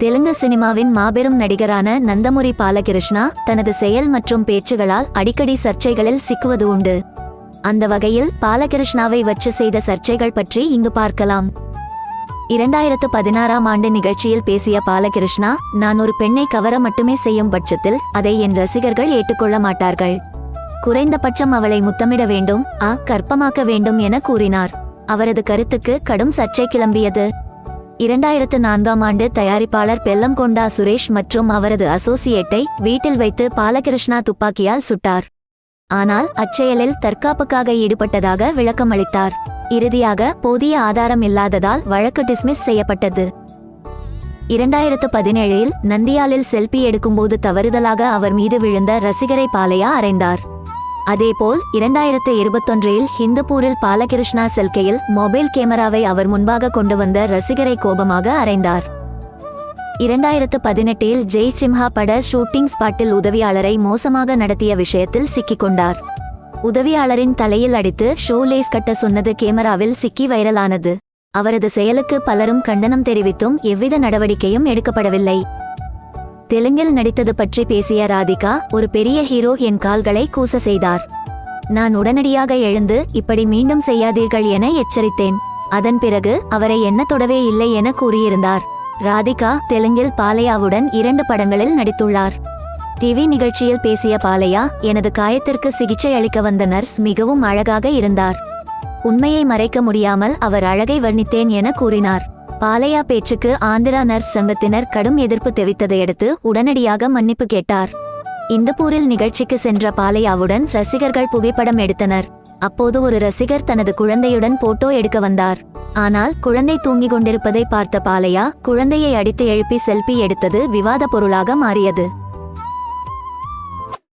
தெலுங்கு சினிமாவின் மாபெரும் நடிகரான நந்தமுரி பாலகிருஷ்ணா தனது செயல் மற்றும் பேச்சுகளால் அடிக்கடி சர்ச்சைகளில் சிக்குவது உண்டு. அந்த வகையில் பாலகிருஷ்ணாவை வச்சு செய்த சர்ச்சைகள் பற்றி இங்கு பார்க்கலாம். இரண்டாயிரத்து பதினாறாம் ஆண்டு நிகழ்ச்சியில் பேசிய பாலகிருஷ்ணா நான் ஒரு பெண்ணை கவர மட்டுமே செய்யும் பட்சத்தில் அதை என் ரசிகர்கள் ஏற்றுக்கொள்ள மாட்டார்கள். குறைந்தபட்சம் அவளை முத்தமிட வேண்டும் ஆ கற்பமாக்க வேண்டும் என கூறினார். அவரது கருத்துக்கு கடும் சர்ச்சை கிளம்பியது. இரண்டாயிரத்து நான்காம் ஆண்டு தயாரிப்பாளர் பெல்லம்கொண்டா சுரேஷ் மற்றும் அவரது அசோசியேட்டை வீட்டில் வைத்து பாலகிருஷ்ணா துப்பாக்கியால் சுட்டார். ஆனால் அச்செயலில் தற்காப்புக்காக ஈடுபட்டதாக விளக்கமளித்தார். இறுதியாக போதிய ஆதாரம் இல்லாததால் வழக்கு டிஸ்மிஸ் செய்யப்பட்டது. இரண்டாயிரத்து பதினேழில் நந்தியாலில் செல்பி எடுக்கும்போது தவறுதலாக அவர் மீது விழுந்த ரசிகரை பாலையா அறைந்தார். அதேபோல் இரண்டாயிரத்து இருபத்தொன்றில் ஹிந்துப்பூரில் பாலகிருஷ்ணா செல்கையில் மொபைல் கேமராவை அவர் முன்பாக கொண்டு வந்த ரசிகரை கோபமாக அறைந்தார். இரண்டாயிரத்து பதினெட்டில் ஜெய் சிம்ஹா பட ஷூட்டிங் ஸ்பாட்டில் உதவியாளரை மோசமாக நடத்திய விஷயத்தில் சிக்கிக்கொண்டார் உதவியாளரின் தலையில் அடித்து ஷோ லேஸ் கட்ட சொன்னது கேமராவில் சிக்கி வைரலானது. அவரது செயலுக்கு பலரும் கண்டனம் தெரிவித்தும் எவ்வித நடவடிக்கையும் எடுக்கப்படவில்லை. தெலுங்கில் நடித்தது பற்றி பேசிய ராதிகா ஒரு பெரிய ஹீரோ என் கால்களை கூச செய்தார். நான் உடனடியாக எழுந்து இப்படி மீண்டும் செய்யாதீர்கள் என எச்சரித்தேன். அதன் பிறகு அவரை என்ன தொடவே இல்லை என கூறியிருந்தார். ராதிகா தெலுங்கில் பாலையாவுடன் இரண்டு படங்களில் நடித்துள்ளார். டிவி நிகழ்ச்சியில் பேசிய பாலையா எனது காயத்திற்கு சிகிச்சை அளிக்க வந்த நர்ஸ் மிகவும் அழகாக இருந்தார். உண்மையை மறைக்க முடியாமல் அவர் அழகை வர்ணித்தேன் என கூறினார். பாலையா பேச்சுக்கு ஆந்திரா நர்ஸ் சங்கத்தினர் கடும் எதிர்ப்பு தெரிவித்ததையடுத்து உடனடியாக மன்னிப்பு கேட்டார். இந்தப்பூரில் நிகழ்ச்சிக்கு சென்ற பாலையாவுடன் ரசிகர்கள் புகைப்படம் எடுத்தனர். அப்போது ஒரு ரசிகர் தனது குழந்தையுடன் போட்டோ எடுக்க வந்தார். ஆனால் குழந்தை தூங்கிக் கொண்டிருப்பதை பார்த்த பாலையா குழந்தையை அடித்து எழுப்பி செல்பி எடுத்தது விவாத பொருளாக மாறியது.